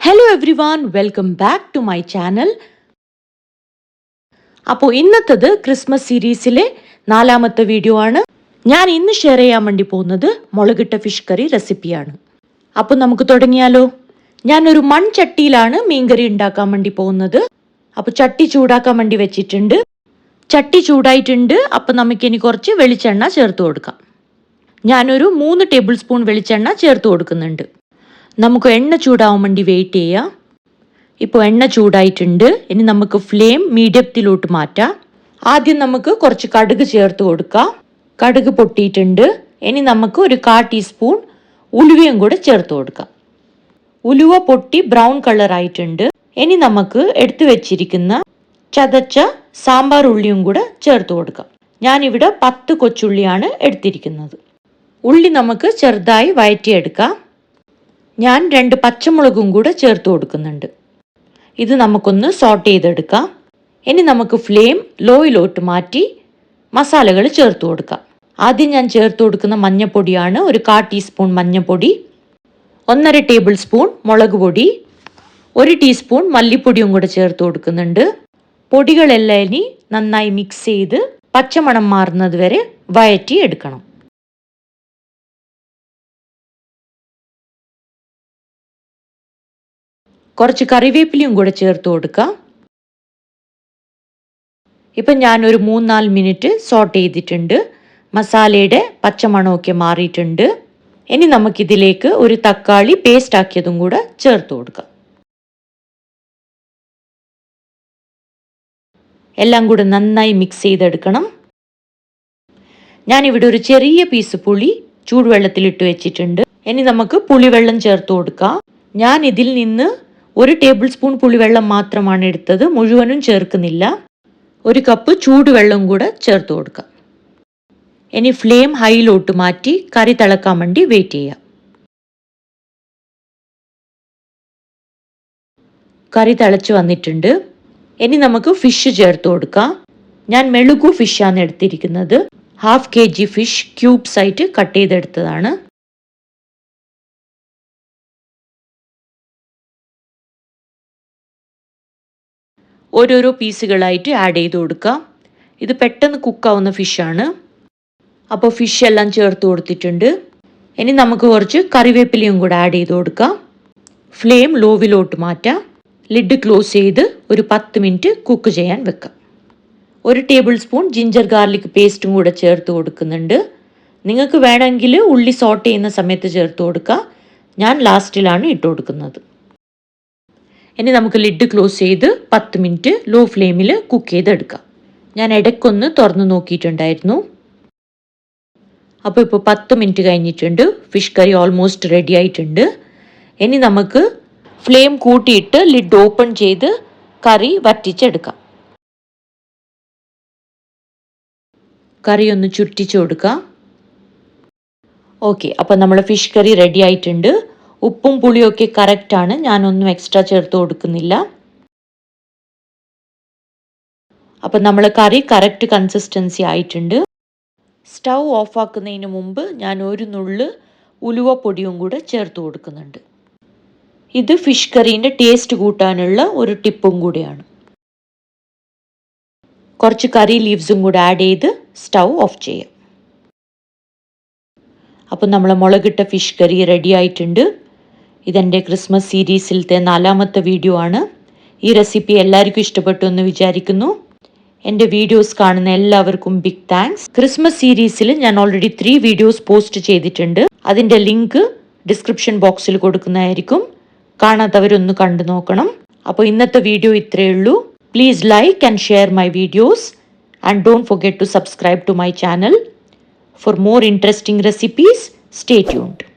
Hello everyone welcome back to my channel അപ്പോൾ ഇന്നത്തത് Christmas സീരീസിലെ നാലാമത്തെ വീഡിയോ ആണ്. ഞാൻ ഇന്ന് ഷെയർ ചെയ്യാൻ വേണ്ടി പോകുന്നത് മുളകിട്ട ഫിഷ് കറി റെസിപ്പിയാണ് അപ്പോൾ നമുക്ക് തുടങ്ങിയാലോ? ഞാനൊരു മൺചട്ടിയിലാണ് മീൻകറി ഉണ്ടാക്കാൻ വേണ്ടി പോകുന്നത്. അപ്പോൾ ചട്ടി ചൂടാക്കാൻ വേണ്ടി വെച്ചിട്ടുണ്ട്. ചട്ടി ചൂടായിട്ടുണ്ട് അപ്പോൾ നമുക്കിനി കുറച്ച് വെളിച്ചെണ്ണ ചേർത്ത് കൊടുക്കാം. ഞാനൊരു മൂന്ന് ടേബിൾ സ്പൂൺ വെളിച്ചെണ്ണ ചേർത്ത് കൊടുക്കുന്നുണ്ട്. നമുക്ക് എണ്ണ ചൂടാവാൻ വേണ്ടി വെയിറ്റ് ചെയ്യാം. ഇപ്പോൾ എണ്ണ ചൂടായിട്ടുണ്ട്. ഇനി നമുക്ക് ഫ്ലെയിം മീഡിയത്തിലോട്ട് മാറ്റാം. ആദ്യം നമുക്ക് കുറച്ച് കടുക് ചേർത്ത് കൊടുക്കാം. കടുക് പൊട്ടിയിട്ടുണ്ട്. ഇനി നമുക്ക് ഒരു കാ ടീസ്പൂൺ ഉലുവയും കൂടെ ചേർത്ത് കൊടുക്കാം. ഉലുവ പൊട്ടി ബ്രൗൺ കളർ ആയിട്ടുണ്ട്. ഇനി നമുക്ക് എടുത്തു വെച്ചിരിക്കുന്ന ചതച്ച സാമ്പാർ ഉള്ളിയും കൂടെ ചേർത്ത് കൊടുക്കാം. ഞാനിവിടെ പത്ത് കൊച്ചുള്ളിയാണ് എടുത്തിരിക്കുന്നത്. ഉള്ളി നമുക്ക് ചെറുതായി വഴറ്റിയെടുക്കാം ഞാൻ രണ്ട് പച്ചമുളകും കൂടെ ചേർത്ത് കൊടുക്കുന്നുണ്ട്. ഇത് നമുക്കൊന്ന് സോട്ട് ചെയ്തെടുക്കാം. ഇനി നമുക്ക് ഫ്ലെയിം ലോയിലോട്ട് മാറ്റി മസാലകൾ ചേർത്ത് കൊടുക്കാം. ആദ്യം ഞാൻ ചേർത്ത് കൊടുക്കുന്ന മഞ്ഞപ്പൊടിയാണ് ഒരു കാ ടീസ്പൂൺ മഞ്ഞപ്പൊടി ഒന്നര ടേബിൾ സ്പൂൺ മുളക് പൊടി ഒരു ടീസ്പൂൺ മല്ലിപ്പൊടിയും കൂടെ ചേർത്ത് കൊടുക്കുന്നുണ്ട്. പൊടികളെല്ലാം ഇനി നന്നായി മിക്സ് ചെയ്ത് പച്ചമണം മാറുന്നത് വരെ വയറ്റി എടുക്കണം. കുറച്ച് കറിവേപ്പിലയും കൂടെ ചേർത്ത് കൊടുക്കാം. ഇപ്പം ഞാനൊരു മൂന്നാൽ മിനിറ്റ് സോട്ട് ചെയ്തിട്ടുണ്ട്. മസാലയുടെ പച്ചമണമൊക്കെ മാറിയിട്ടുണ്ട്. ഇനി നമുക്കിതിലേക്ക് ഒരു തക്കാളി പേസ്റ്റ് ആക്കിയതും കൂടെ ചേർത്ത് കൊടുക്കാം. എല്ലാം കൂടെ നന്നായി മിക്സ് ചെയ്തെടുക്കണം. ഞാനിവിടെ ഒരു ചെറിയ പീസ് പുളി ചൂടുവെള്ളത്തിലിട്ട് വെച്ചിട്ടുണ്ട്. ഇനി നമുക്ക് പുളിവെള്ളം ചേർത്ത് കൊടുക്കാം. ഞാൻ ഇതിൽ നിന്ന് ഒരു ടേബിൾ സ്പൂൺ പുളിവെള്ളം മാത്രമാണ് എടുത്തത്. മുഴുവനും ചേർക്കുന്നില്ല. ഒരു കപ്പ് ചൂടുവെള്ളം കൂടെ ചേർത്ത് കൊടുക്കുക ഇനി ഫ്ലെയിം ഹൈയിലോട്ട് മാറ്റി കറി തിളക്കാൻ വേണ്ടി വെയിറ്റ് ചെയ്യാം. കറി തിളച്ച് വന്നിട്ടുണ്ട്. ഇനി നമുക്ക് ഫിഷ് ചേർത്ത് കൊടുക്കാം. ഞാൻ മെഴുകു ഫിഷാണ് എടുത്തിരിക്കുന്നത്. Half K G fish cubes ആയിട്ട് കട്ട് ചെയ്തെടുത്തതാണ്. ഓരോരോ പീസുകളായിട്ട് ആഡ് ചെയ്ത് കൊടുക്കാം. ഇത് പെട്ടെന്ന് കുക്കാവുന്ന ഫിഷാണ് അപ്പോൾ ഫിഷ് എല്ലാം ചേർത്ത് കൊടുത്തിട്ടുണ്ട്. ഇനി നമുക്ക് കുറച്ച് കറിവേപ്പിലയും കൂടെ ആഡ് ചെയ്ത് കൊടുക്കാം. ഫ്ലെയിം ലോവിലോട്ട് മാറ്റാം. ലിഡ് ക്ലോസ് ചെയ്ത് ഒരു പത്ത് മിനിറ്റ് കുക്ക് ചെയ്യാൻ വെക്കാം. ഒരു ടേബിൾ സ്പൂൺ ജിഞ്ചർ ഗാർലിക് പേസ്റ്റും കൂടെ ചേർത്ത് കൊടുക്കുന്നുണ്ട്. നിങ്ങൾക്ക് വേണമെങ്കിൽ ഉള്ളി സോട്ട് ചെയ്യുന്ന സമയത്ത് ചേർത്ത് കൊടുക്കുക ഞാൻ ലാസ്റ്റിലാണ് ഇട്ട് കൊടുക്കുന്നത്. ഇനി നമുക്ക് ലിഡ് ക്ലോസ് ചെയ്ത് പത്ത് മിനിറ്റ് ലോ ഫ്ലെയിമിൽ കുക്ക് ചെയ്തെടുക്കാം. ഞാൻ ഇടയ്ക്കൊന്ന് തുറന്ന് നോക്കിയിട്ടുണ്ടായിരുന്നു. അപ്പോൾ ഇപ്പോൾ പത്ത് മിനിറ്റ് കഴിഞ്ഞിട്ടുണ്ട്. ഫിഷ് കറി ഓൾമോസ്റ്റ് റെഡി ആയിട്ടുണ്ട്. ഇനി നമുക്ക് ഫ്ലെയിം കൂട്ടിയിട്ട് ലിഡ് ഓപ്പൺ ചെയ്ത് കറി വറ്റിച്ചെടുക്കാം. കറി ഒന്ന് ചുറ്റിച്ചു കൊടുക്കാം. ഓക്കെ അപ്പോൾ നമ്മൾ ഫിഷ് കറി റെഡി ആയിട്ടുണ്ട്. ഉപ്പും പുളിയൊക്കെ കറക്റ്റാണ് ഞാനൊന്നും എക്സ്ട്രാ ചേർത്ത് കൊടുക്കുന്നില്ല. അപ്പം നമ്മൾ കറി കറക്റ്റ് കൺസിസ്റ്റൻസി ആയിട്ടുണ്ട്. സ്റ്റൗ ഓഫാക്കുന്നതിന് മുമ്പ് ഞാൻ ഒരു നുള്ള് ഉലുവ പൊടിയും കൂടെ ചേർത്ത് കൊടുക്കുന്നുണ്ട്. ഇത് ഫിഷ് കറീന്റെ ടേസ്റ്റ് കൂട്ടാനുള്ള ഒരു ടിപ്പും കൂടിയാണ്. കുറച്ച് കറി ലീവ്സും കൂടെ ആഡ് ചെയ്ത് സ്റ്റൗ ഓഫ് ചെയ്യാം. അപ്പം നമ്മൾ മുളകിട്ട ഫിഷ് കറി റെഡി ആയിട്ടുണ്ട്. ഇതെന്റെ ക്രിസ്മസ് സീരീസിലത്തെ നാലാമത്തെ വീഡിയോ ആണ്. ഈ റെസിപ്പി എല്ലാവർക്കും ഇഷ്ടപ്പെട്ടു എന്ന് വിചാരിക്കുന്നു. എന്റെ വീഡിയോസ് കാണുന്ന എല്ലാവർക്കും ബിഗ് താങ്ക്സ് ക്രിസ്മസ് സീരീസിൽ ഞാൻ ഓൾറെഡി ത്രീ വീഡിയോസ് പോസ്റ്റ് ചെയ്തിട്ടുണ്ട്. അതിന്റെ ലിങ്ക് ഡിസ്ക്രിപ്ഷൻ ബോക്സിൽ കൊടുക്കുന്നതായിരിക്കും. കാണാത്തവരൊന്ന് കണ്ടു നോക്കണം. അപ്പോൾ ഇന്നത്തെ വീഡിയോ ഇത്രയേ ഉള്ളൂ. Please like and share my videos and don't forget to subscribe to my channel for more interesting recipes stay tuned